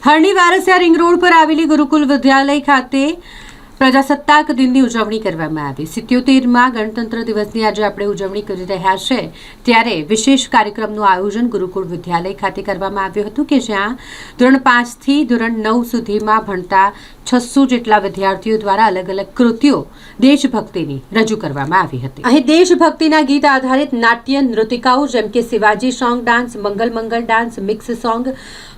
હરણી Varasiya ring road પર આવેલી ગુરુકુલ વિદ્યાલય ખાતે પ્રજાસત્તાક દિનની ઉજવણી કરવામાં આવી. સિત્યોતેરમાં ગણતંત્ર દિવસની આજે આપણે ઉજવણી કરી રહ્યા છે. ત્યારે વિશેષ કાર્યક્રમનું આયોજન ગુરુકુળ વિદ્યાલય ખાતે કરવામાં આવ્યું હતું કે જ્યાં ધોરણ પાંચથી ધોરણ નવ સુધીમાં ભણતા છસો જેટલા વિદ્યાર્થીઓ દ્વારા અલગ અલગ કૃતિઓ દેશભક્તિની રજૂ કરવામાં આવી હતી. અહીં દેશભક્તિના ગીત આધારિત નાટ્ય નૃતિકાઓ જેમ કે Shivaji song dance, Mangal Mangal dance, mix song,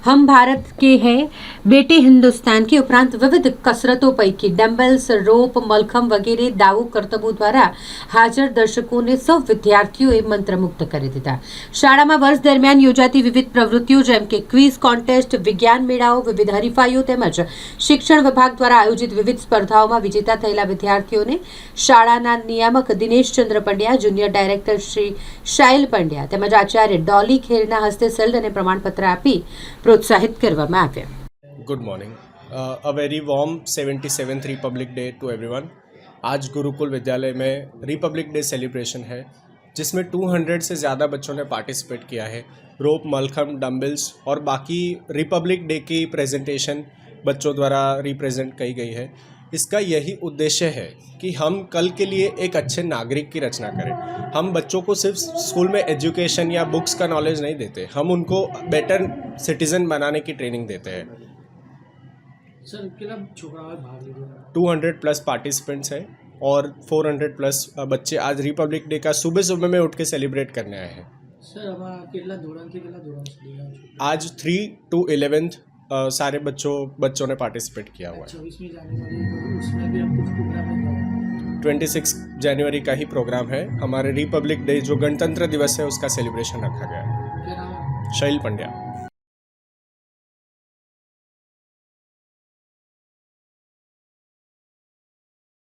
હમ ભારત કે હૈ, બેટી હિન્દુસ્તાન કે ઉપરાંત વિવિધ કસરતો પૈકી બેલ્સ રોપ મલખમ વગેરે દાવો કરતબો દ્વારા હાજર દર્શકોને સૌ વિદ્યાર્થીઓએ મંત્રમુગ્ધ કરી દીધા. શાળામાં વર્ષ દરમિયાન યોજાતી વિવિધ પ્રવૃત્તિઓ જેમ કે ક્વિઝ, કોન્ટેસ્ટ, વિજ્ઞાન મેળાઓ, વિવિધ હરીફાઈઓ તેમજ શિક્ષણ વિભાગ દ્વારા આયોજિત વિવિધ સ્પર્ધાઓમાં વિજેતા થયેલા વિદ્યાર્થીઓને શાળાના નિયામક દિનેશ ચંદ્ર પંડ્યા, જુનિયર ડાયરેક્ટર શ્રી શાઇલ પંડ્યા તેમજ આચાર્ય ડોલી ખેરના હસ્તે સેલ્ડ અને પ્રમાણપત્ર આપી પ્રોત્સાહિત કરવામાં આવ્યા. Good morning a very warm 77th republic day to everyone आज गुरुकुल विद्यालय में रिपब्लिक डे सेलिब्रेशन है, जिसमें 200 से ज़्यादा बच्चों ने पार्टिसिपेट किया है। रोप मलखम डम्बल्स और बाकी रिपब्लिक डे की प्रेजेंटेशन बच्चों द्वारा रिप्रेजेंट की गई है। इसका यही उद्देश्य है कि हम कल के लिए एक अच्छे नागरिक की रचना करें। हम बच्चों को सिर्फ़ स्कूल में एजुकेशन या बुक्स का नॉलेज नहीं देते, हम उनको बेटर सिटीज़न बनाने की ट्रेनिंग देते हैं। Sir club two hundred plus participants हैं और फोर हंड्रेड प्लस बच्चे आज रिपब्लिक डे का सुबह सुबह में उठ के सेलिब्रेट करने आए हैं। सर आज थ्री टू इलेवेंथ सारे बच्चों बच्चों ने पार्टिसिपेट किया हुआ है। ट्वेंटी सिक्स जनवरी का ही प्रोग्राम है। हमारे रिपब्लिक डे जो गणतंत्र दिवस है उसका सेलिब्रेशन रखा गया है? शैल पंड्या।